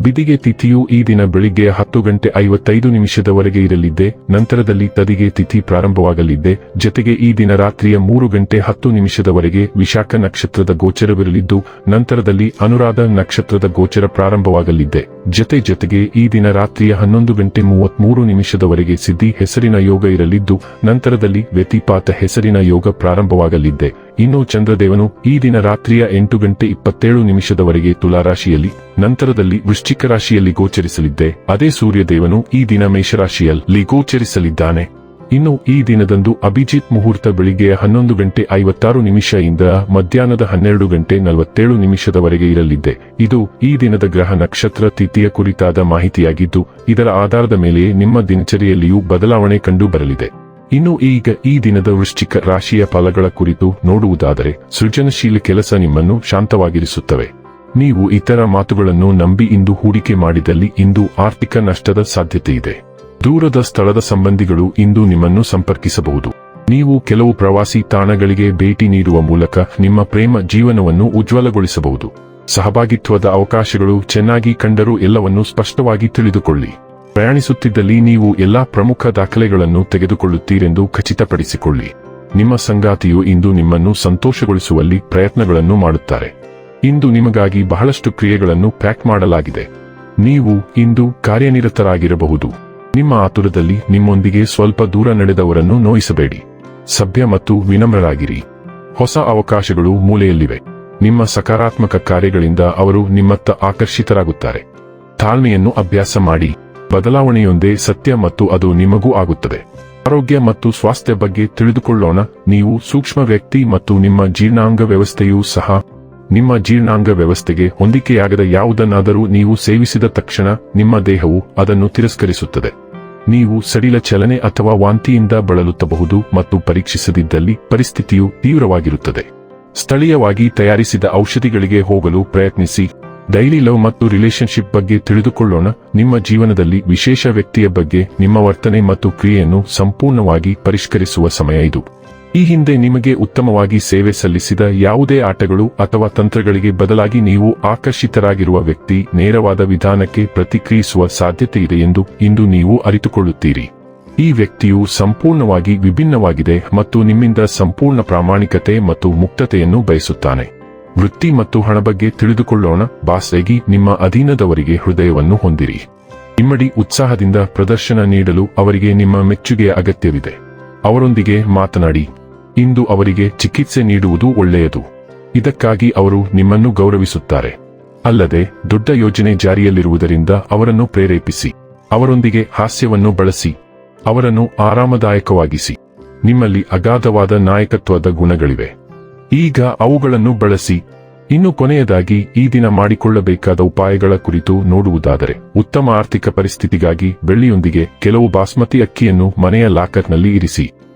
ಬಿದಿಗೆ ತಿಥಿಯು ಈ ದಿನ ಬೆಳಿಗ್ಗೆ ಹತ್ತು ಗಂಟೆ ಐವತ್ತೈದು ನಿಮಿಷದವರೆಗೆ ಇರಲಿದ್ದೆ, ನಂತರದಲ್ಲಿ ತದಿಗೆ ತಿಥಿ ಪ್ರಾರಂಭವಾಗಲಿದ್ದೆ, ಜತೆಗೆ ಈ ದಿನ ರಾತ್ರಿಯ ಮೂರು ಗಂಟೆ ಹತ್ತು ನಿಮಿಷದವರೆಗೆ ವಿಶಾಖ ನಕ್ಷತ್ರದ ಗೋಚರವಿರಲಿದ್ದು, ನಂತರದಲ್ಲಿ ಅನುರಾಧ ನಕ್ಷತ್ರದ ಗೋಚರ ಪ್ರಾರಂಭವಾಗಲಿದ್ದೆ, ಜತೆ ಜತೆಗೆ ಈ ದಿನ ರಾತ್ರಿಯ ಹನ್ನೊಂದು ಗಂಟೆ ಮೂವತ್ಮೂರು ನಿಮಿಷದವರೆಗೆ ಸಿದ್ಧಿ ಹೆಸರಿನ ಯೋಗ ಇರಲಿದ್ದು, ನಂತರದಲ್ಲಿ ವ್ಯತಿಪಾತ ಹೆಸರಿನ ಯೋಗ ಪ್ರಾರಂಭವಾಗಲಿದ್ದೆ. ಇನ್ನು ಚಂದ್ರದೇವನು ಈ ದಿನ ರಾತ್ರಿಯ ಎಂಟು ಗಂಟೆ ಇಪ್ಪತ್ತೇಳು ನಿಮಿಷದವರೆಗೆ ತುಲಾರಾಶಿಯಲ್ಲಿ ನಂತರದಲ್ಲಿ ವೃಶ್ಚಿಕ ರಾಶಿಯಲ್ಲಿ ಗೋಚರಿಸಲಿದ್ದೆ. ಅದೇ ಸೂರ್ಯದೇವನು ಈ ದಿನ ಮೇಷರಾಶಿಯಲ್ಲಿ ಗೋಚರಿಸಲಿದ್ದಾನೆ. ಇನ್ನು ಈ ದಿನದಂದು ಅಭಿಜಿತ್ ಮುಹೂರ್ತ ಬೆಳಿಗ್ಗೆ ಹನ್ನೊಂದು ಗಂಟೆ ಐವತ್ತಾರು ನಿಮಿಷ ಇಂದ ಮಧ್ಯಾಹ್ನದ ಹನ್ನೆರಡು ಗಂಟೆ ನಲವತ್ತೇಳು ನಿಮಿಷದವರೆಗೆ ಇರಲಿದ್ದೆ. ಇದು ಈ ದಿನದ ಗ್ರಹ ನಕ್ಷತ್ರ ತಿಥಿಯ ಕುರಿತಾದ ಮಾಹಿತಿಯಾಗಿದ್ದು, ಇದರ ಆಧಾರದ ಮೇಲೆ ನಿಮ್ಮ ದಿನಚರಿಯಲ್ಲಿಯೂ ಬದಲಾವಣೆ ಕಂಡು ಬರಲಿದೆ ಇನ್ನು ಈಗ ಈ ದಿನದ ವೃಶ್ಚಿಕ ರಾಶಿಯ ಫಲಗಳ ಕುರಿತು ನೋಡುವುದಾದರೆ ಸೃಜನಶೀಲ ಕೆಲಸ ನಿಮ್ಮನ್ನು ಶಾಂತವಾಗಿರಿಸುತ್ತವೆ. ನೀವು ಇತರ ಮಾತುಗಳನ್ನು ನಂಬಿ ಇಂದು ಹೂಡಿಕೆ ಮಾಡಿದಲ್ಲಿ ಇಂದು ಆರ್ಥಿಕ ನಷ್ಟದ ಸಾಧ್ಯತೆ ಇದೆ ದೂರದ ಸ್ಥಳದ ಸಂಬಂಧಿಗಳು ಇಂದು ನಿಮ್ಮನ್ನು ಸಂಪರ್ಕಿಸಬಹುದು. ನೀವು ಕೆಲವು ಪ್ರವಾಸಿ ತಾಣಗಳಿಗೆ ಭೇಟಿ ನೀಡುವ ಮೂಲಕ ನಿಮ್ಮ ಪ್ರೇಮ ಜೀವನವನ್ನು ಉಜ್ವಲಗೊಳಿಸಬಹುದು. ಸಹಭಾಗಿತ್ವದ ಅವಕಾಶಗಳು ಚೆನ್ನಾಗಿ ಕಂಡರೂ ಎಲ್ಲವನ್ನು ಸ್ಪಷ್ಟವಾಗಿ ತಿಳಿದುಕೊಳ್ಳಿ. ಪ್ರಯಾಣಿಸುತ್ತಿದ್ದಲ್ಲಿ ನೀವು ಎಲ್ಲಾ ಪ್ರಮುಖ ದಾಖಲೆಗಳನ್ನು ತೆಗೆದುಕೊಳ್ಳುತ್ತೀರೆಂದು ಖಚಿತಪಡಿಸಿಕೊಳ್ಳಿ. ನಿಮ್ಮ ಸಂಗಾತಿಯು ಇಂದು ನಿಮ್ಮನ್ನು ಸಂತೋಷಗೊಳಿಸುವಲ್ಲಿ ಪ್ರಯತ್ನಗಳನ್ನು ಮಾಡುತ್ತಾರೆ. ಇಂದು ನಿಮಗಾಗಿ ಬಹಳಷ್ಟು ಕ್ರಿಯೆಗಳನ್ನು ಪ್ಯಾಕ್ ಮಾಡಲಾಗಿದೆ. ನೀವು ಇಂದು ಕಾರ್ಯನಿರತರಾಗಿರಬಹುದು. ನಿಮ್ಮ ಆತುರದಲ್ಲಿ ನಿಮ್ಮೊಂದಿಗೆ ಸ್ವಲ್ಪ ದೂರ ನಡೆದವರನ್ನು ನೋಯಿಸಬೇಡಿ. ಸಭ್ಯ ಮತ್ತು ವಿನಮ್ರರಾಗಿರಿ. ಹೊಸ ಅವಕಾಶಗಳು ಮೂಲೆಯಲ್ಲಿವೆ. ನಿಮ್ಮ ಸಕಾರಾತ್ಮಕ ಕಾರ್ಯಗಳಿಂದ ಅವರು ನಿಮ್ಮತ್ತ ಆಕರ್ಷಿತರಾಗುತ್ತಾರೆ. ತಾಳ್ಮೆಯನ್ನು ಅಭ್ಯಾಸ ಮಾಡಿ. ಬದಲಾವಣೆಯೊಂದೇ ಸತ್ಯ ಮತ್ತು ಅದು ನಿಮಗೂ ಆಗುತ್ತದೆ. ಆರೋಗ್ಯ ಮತ್ತು ಸ್ವಾಸ್ಥ್ಯ ಬಗ್ಗೆ ತಿಳಿದುಕೊಳ್ಳೋಣ. ನೀವು ಸೂಕ್ಷ್ಮ ವ್ಯಕ್ತಿ ಮತ್ತು ನಿಮ್ಮ ಜೀರ್ಣಾಂಗ ವ್ಯವಸ್ಥೆಯೂ ಸಹ ನಿಮ್ಮ ಜೀರ್ಣಾಂಗ ವ್ಯವಸ್ಥೆಗೆ ಹೊಂದಿಕೆಯಾಗದ ಯಾವುದನ್ನಾದರೂ ನೀವು ಸೇವಿಸಿದ ತಕ್ಷಣ ನಿಮ್ಮ ದೇಹವು ಅದನ್ನು ತಿರಸ್ಕರಿಸುತ್ತದೆ. ನೀವು ಸಡಿಲ ಚಲನೆ ಅಥವಾ ವಾಂತಿಯಿಂದ ಬಳಲುತ್ತಬಹುದು ಮತ್ತು ಪರೀಕ್ಷಿಸದಿದ್ದಲ್ಲಿ ಪರಿಸ್ಥಿತಿಯು ತೀವ್ರವಾಗಿರುತ್ತದೆ. ಸ್ಥಳೀಯವಾಗಿ ತಯಾರಿಸಿದ ಔಷಧಿಗಳಿಗೆ ಹೋಗಲು ಪ್ರಯತ್ನಿಸಿ. ಡೈಲಿ ಲವ್ ಮತ್ತು ರಿಲೇಶನ್ಶಿಪ್ ಬಗ್ಗೆ ತಿಳಿದುಕೊಳ್ಳೋಣ. ನಿಮ್ಮ ಜೀವನದಲ್ಲಿ ವಿಶೇಷ ವ್ಯಕ್ತಿಯ ಬಗ್ಗೆ ನಿಮ್ಮ ವರ್ತನೆ ಮತ್ತು ಕ್ರಿಯೆಯನ್ನು ಸಂಪೂರ್ಣವಾಗಿ ಪರಿಷ್ಕರಿಸುವ ಸಮಯ ಇದು. ಈ ಹಿಂದೆ ನಿಮಗೆ ಉತ್ತಮವಾಗಿ ಸೇವೆ ಸಲ್ಲಿಸಿದ ಯಾವುದೇ ಆಟಗಳು ಅಥವಾ ತಂತ್ರಗಳಿಗೆ ಬದಲಾಗಿ ನೀವು ಆಕರ್ಷಿತರಾಗಿರುವ ವ್ಯಕ್ತಿ ನೇರವಾದ ವಿಧಾನಕ್ಕೆ ಪ್ರತಿಕ್ರಿಯಿಸುವ ಸಾಧ್ಯತೆ ಇದೆ ಎಂದು ಇಂದು ನೀವು ಅರಿತುಕೊಳ್ಳುತ್ತೀರಿ. ಈ ವ್ಯಕ್ತಿಯು ಸಂಪೂರ್ಣವಾಗಿ ವಿಭಿನ್ನವಾಗಿದೆ ಮತ್ತು ನಿಮ್ಮಿಂದ ಸಂಪೂರ್ಣ ಪ್ರಾಮಾಣಿಕತೆ ಮತ್ತು ಮುಕ್ತತೆಯನ್ನು ಬಯಸುತ್ತಾನೆ. ವೃತ್ತಿ ಮತ್ತು ಹಣ ಬಗ್ಗೆ ತಿಳಿದುಕೊಳ್ಳೋಣ. ಬಾಸ್ಗಾಗಿ ನಿಮ್ಮ ಅಧೀನದವರಿಗೆ ಹೃದಯವನ್ನು ಹೊಂದಿರಿ. ಇಮ್ಮಡಿ ಉತ್ಸಾಹದಿಂದ ಪ್ರದರ್ಶನ ನೀಡಲು ಅವರಿಗೆ ನಿಮ್ಮ ಮೆಚ್ಚುಗೆಯ ಅಗತ್ಯವಿದೆ. ಅವರೊಂದಿಗೆ ಮಾತನಾಡಿ. ಇಂದು ಅವರಿಗೆ ಚಿಕಿತ್ಸೆ ನೀಡುವುದು ಒಳ್ಳೆಯದು. ಇದಕ್ಕಾಗಿ ಅವರು ನಿಮ್ಮನ್ನು ಗೌರವಿಸುತ್ತಾರೆ. ಅಲ್ಲದೆ, ದೊಡ್ಡ ಯೋಜನೆ ಜಾರಿಯಲ್ಲಿರುವುದರಿಂದ ಅವರನ್ನು ಪ್ರೇರೇಪಿಸಿ. ಅವರೊಂದಿಗೆ ಹಾಸ್ಯವನ್ನು ಬಳಸಿ. ಅವರನ್ನು ಆರಾಮದಾಯಕವಾಗಿಸಿ. ನಿಮ್ಮಲ್ಲಿ ಅಗಾಧವಾದ ನಾಯಕತ್ವದ ಗುಣಗಳಿವೆ. ಈಗ ಅವುಗಳನ್ನು ಬಳಸಿ. ಇನ್ನು ಕೊನೆಯದಾಗಿ ಈ ದಿನ ಮಾಡಿಕೊಳ್ಳಬೇಕಾದ ಉಪಾಯಗಳ ಕುರಿತು ನೋಡುವುದಾದರೆ, ಉತ್ತಮ ಆರ್ಥಿಕ ಪರಿಸ್ಥಿತಿಗಾಗಿ ಬೆಳ್ಳಿಯೊಂದಿಗೆ ಕೆಲವು ಬಾಸ್ಮತಿ ಅಕ್ಕಿಯನ್ನು ಮನೆಯ ಲಾಕರ್ನಲ್ಲಿ ಇರಿಸಿ.